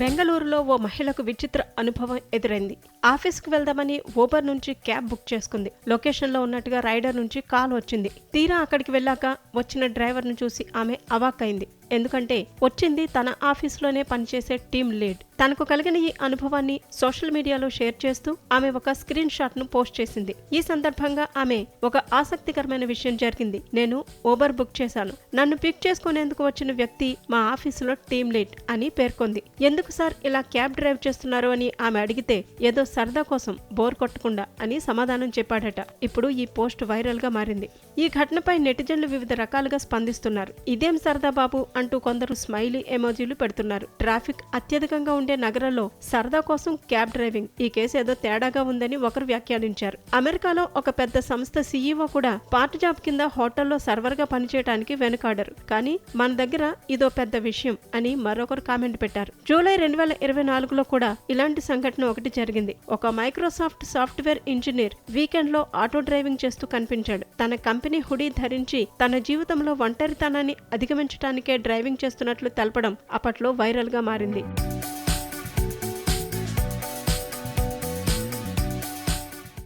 బెంగళూరులో ఓ మహిళకు విచిత్ర అనుభవం ఎదురైంది. ఆఫీస్కి వెళ్దామని ఊబర్ నుంచి క్యాబ్ బుక్ చేసుకుంది. లొకేషన్లో ఉన్నట్టుగా రైడర్ నుంచి కాల్ వచ్చింది. తీరా అక్కడికి వెళ్ళాక వచ్చిన డ్రైవర్ను చూసి ఆమె అవాక్కైంది. ఎందుకంటే వచ్చింది తన ఆఫీస్లోనే పనిచేసే టీం లీడ్. తనకు కలిగిన ఈ అనుభవాన్ని సోషల్ మీడియాలో షేర్ చేస్తూ ఆమె ఒక స్క్రీన్ షాట్ను పోస్ట్ చేసింది. ఈ సందర్భంగా ఆమె ఒక ఆసక్తికరమైన విషయం జరిగింది. నేను ఓబర్ బుక్ చేశాను. నన్ను పిక్ చేసుకునేందుకు వచ్చిన వ్యక్తి మా ఆఫీసులో టీం లీడ్ అని పేర్కొంది. ఎందుకు సార్ ఇలా క్యాబ్ డ్రైవ్ చేస్తున్నారు అని ఆమె అడిగితే ఏదో సరదా కోసం బోర్ కొట్టకుండా అని సమాధానం చెప్పాడట. ఇప్పుడు ఈ పోస్ట్ వైరల్గా మారింది. ఈ ఘటనపై నెటిజన్లు వివిధ రకాలుగా స్పందిస్తున్నారు. ఇదేం సరదా బాబు? అంటూ కొందరు స్మైలీ ఎమోజీలు పెడుతున్నారు. ట్రాఫిక్ అత్యధికంగా ఉండే నగరంలో సరదా కోసం క్యాబ్ డ్రైవింగ్. ఈ కేసు ఏదో తేడాగా ఉందని ఒకరు వ్యాఖ్యానించారు. అమెరికాలో ఒక పెద్ద సంస్థ సీఈఓ కూడా పార్ట్ జాబ్ కింద హోటల్లో సర్వర్గా పనిచేయడానికి వెనుకాడరు. కానీ మన దగ్గర ఇదో పెద్ద విషయం అని మరొకరు కామెంట్ పెట్టారు. జూలై రెండు వేల ఇరవై నాలుగులో కూడా ఇలాంటి సంఘటన ఒకటి జరిగింది. ఒక మైక్రోసాఫ్ట్ సాఫ్ట్వేర్ ఇంజనీర్ వీకెండ్లో ఆటో డ్రైవింగ్ చేస్తూ కనిపించాడు. తన కంపెనీ హుడీ ధరించి తన జీవితంలో ఒంటరితనాన్ని అధిగమించడానికే డ్రైవింగ్ చేస్తున్నట్లు తెలపడం అప్పట్లో వైరల్గా మారింది.